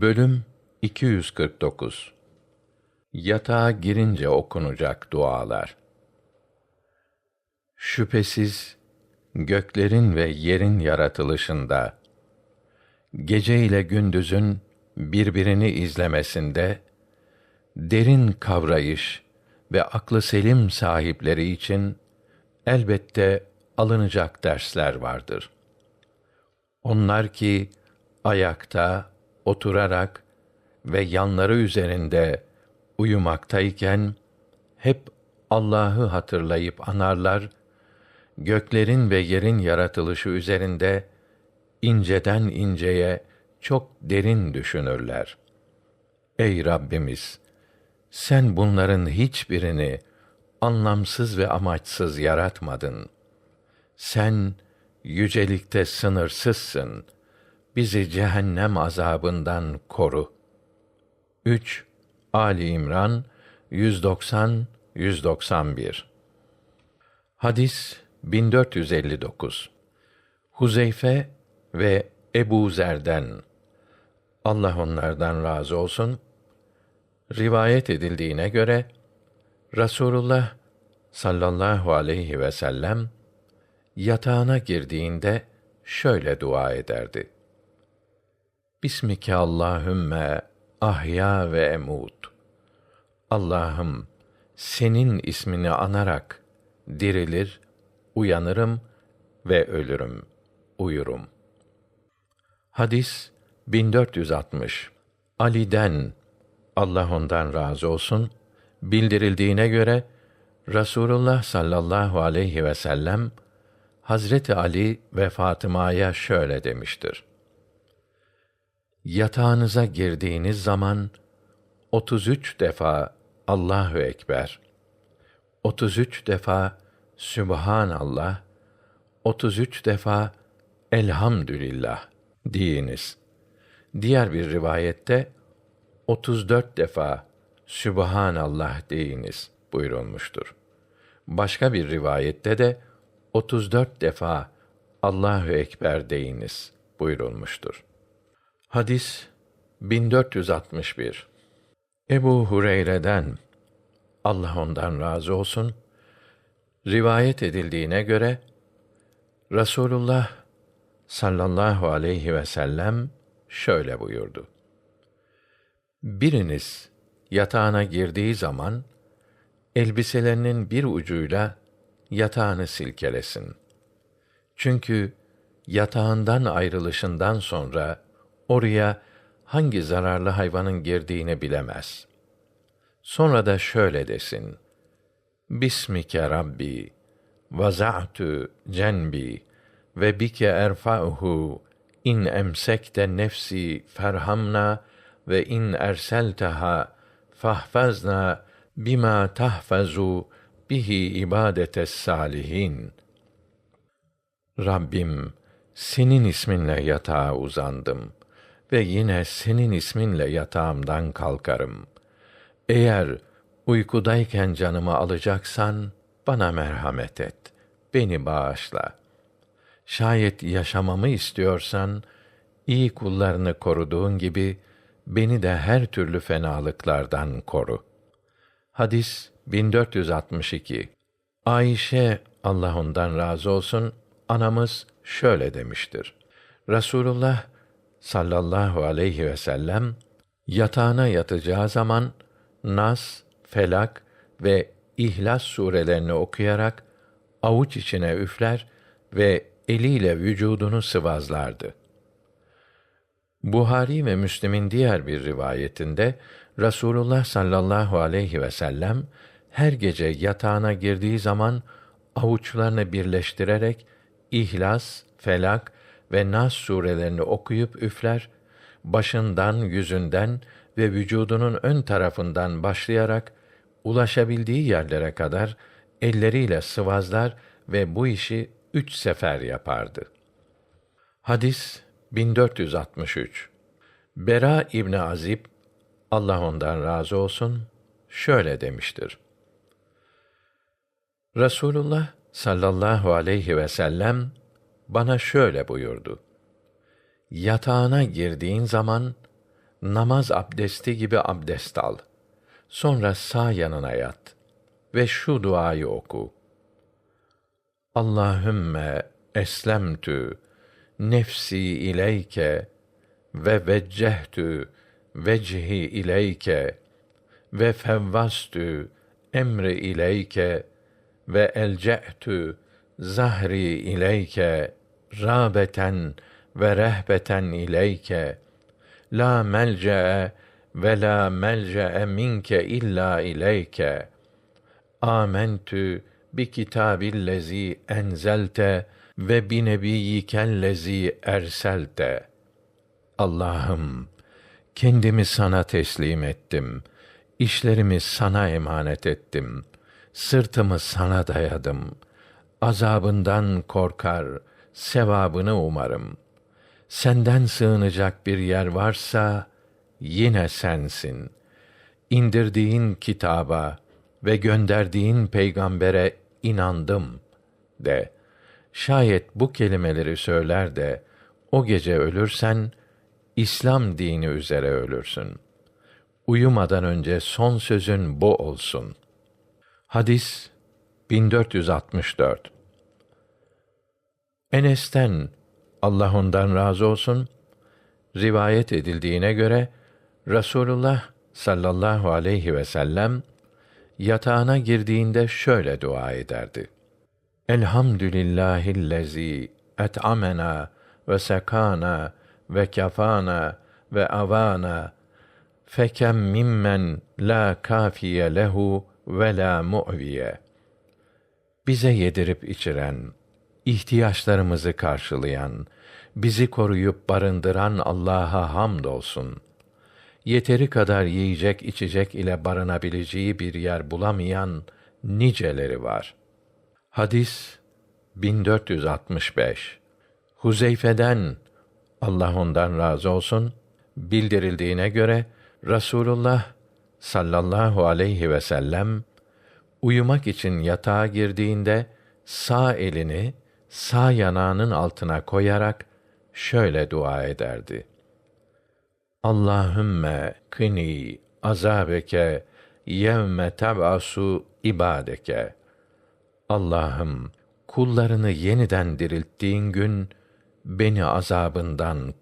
Bölüm 249 Yatağa girince okunacak dualar. Şüphesiz göklerin ve yerin yaratılışında gece ile gündüzün birbirini izlemesinde derin kavrayış ve aklı selim sahipleri için elbette alınacak dersler vardır. Onlar ki ayakta, oturarak ve yanları üzerinde uyumaktayken hep Allah'ı hatırlayıp anarlar, göklerin ve yerin yaratılışı üzerinde inceden inceye çok derin düşünürler. Ey Rabbimiz, sen bunların hiçbirini anlamsız ve amaçsız yaratmadın. Sen yücelikte sınırsızsın. Bizi cehennem azabından koru. 3 Ali İmran 190 191 Hadis 1459 Huzeyfe ve Ebu Zer'den Allah onlardan razı olsun rivayet edildiğine göre Rasulullah sallallahu aleyhi ve sellem yatağına girdiğinde şöyle dua ederdi. Bismike Allahümme ahya ve emut. Allah'ım senin ismini anarak dirilir, uyanırım ve ölürüm, uyurum. Hadis 1460 Ali'den Allah ondan razı olsun bildirildiğine göre Rasulullah sallallahu aleyhi ve sellem Hazreti Ali ve Fatıma'ya şöyle demiştir. Yatağınıza girdiğiniz zaman 33 defa Allahu ekber, 33 defa Sübhanallah, 33 defa Elhamdülillah diyiniz. Diğer bir rivayette 34 defa Sübhanallah deyiniz buyurulmuştur. Başka bir rivayette de 34 defa Allahu ekber deyiniz buyurulmuştur. Hadis 1461 Ebu Hureyre'den Allah ondan razı olsun rivayet edildiğine göre Rasulullah sallallahu aleyhi ve sellem şöyle buyurdu. Biriniz yatağına girdiği zaman elbiselerinin bir ucuyla yatağını silkelesin. Çünkü yatağından ayrılışından sonra oraya hangi zararlı hayvanın girdiğini bilemez. Sonra da şöyle desin. Bismike Rabbi, vaza'tu cenbi ve bike erfa'uhu in emsekte nefsi ferhamna ve in erselteha fahfazna bima tahfazu bihi ibadetes salihin. Rabbim, senin isminle yatağa uzandım ve yine senin isminle yatağımdan kalkarım. Eğer uykudayken canımı alacaksan bana merhamet et. Beni bağışla. Şayet yaşamamı istiyorsan iyi kullarını koruduğun gibi beni de her türlü fenalıklardan koru. Hadis 1462 Ayşe Allah ondan razı olsun anamız şöyle demiştir. Rasulullah sallallahu aleyhi ve sellem yatağına yatacağı zaman Nas, Felak ve İhlas surelerini okuyarak avuç içine üfler ve eliyle vücudunu sıvazlardı. Buhari ve Müslim'in diğer bir rivayetinde Rasulullah sallallahu aleyhi ve sellem her gece yatağına girdiği zaman avuçlarını birleştirerek İhlas, Felak ve Nas surelerini okuyup üfler, başından, yüzünden ve vücudunun ön tarafından başlayarak ulaşabildiği yerlere kadar elleriyle sıvazlar ve bu işi üç sefer yapardı. Hadis 1463 Bera İbni Azib, Allah ondan razı olsun, şöyle demiştir. Resulullah sallallahu aleyhi ve sellem bana şöyle buyurdu. Yatağına girdiğin zaman namaz abdesti gibi abdest al. Sonra sağ yanına yat ve şu duayı oku. Allahümme eslemtü nefsi ileyke ve veccehtü vecihi ileyke ve fevvastü emri ileyke ve elce'tü zahri ileyke râbeten ve rehbeten ileyke la melce'e ve la melce'e minke illa ileyke Âmentü bi kitabillezî enzelte ve bi nebiyyikellezî erselte. Allah'ım, kendimi sana teslim ettim. İşlerimi sana emanet ettim. Sırtımı sana dayadım. Azabından korkar, sevabını umarım. Senden sığınacak bir yer varsa yine sensin. İndirdiğin kitaba ve gönderdiğin peygambere inandım de. Şayet bu kelimeleri söyler de o gece ölürsen İslam dini üzere ölürsün. Uyumadan önce son sözün bu olsun. Hadis 1464 Enes'ten Allah ondan razı olsun rivayet edildiğine göre Rasulullah sallallahu aleyhi ve sellem yatağına girdiğinde şöyle dua ederdi. Elhamdülillahillezî et'amena ve sekana ve kafana ve avana fekem mimmen la kafiye lehu ve la mu'viye. Bize yedirip içiren, ihtiyaçlarımızı karşılayan, bizi koruyup barındıran Allah'a hamdolsun. Yeteri kadar yiyecek içecek ile barınabileceği bir yer bulamayan niceleri var. Hadis 1465 Huzeyfe'den Allah ondan razı olsun bildirildiğine göre Rasulullah sallallahu aleyhi ve sellem uyumak için yatağa girdiğinde sağ elini sağ yanağının altına koyarak şöyle dua ederdi. Allahümme kini azabeke yevme teb'asu ibadeke. Allah'ım kullarını yeniden dirilttiğin gün beni azabından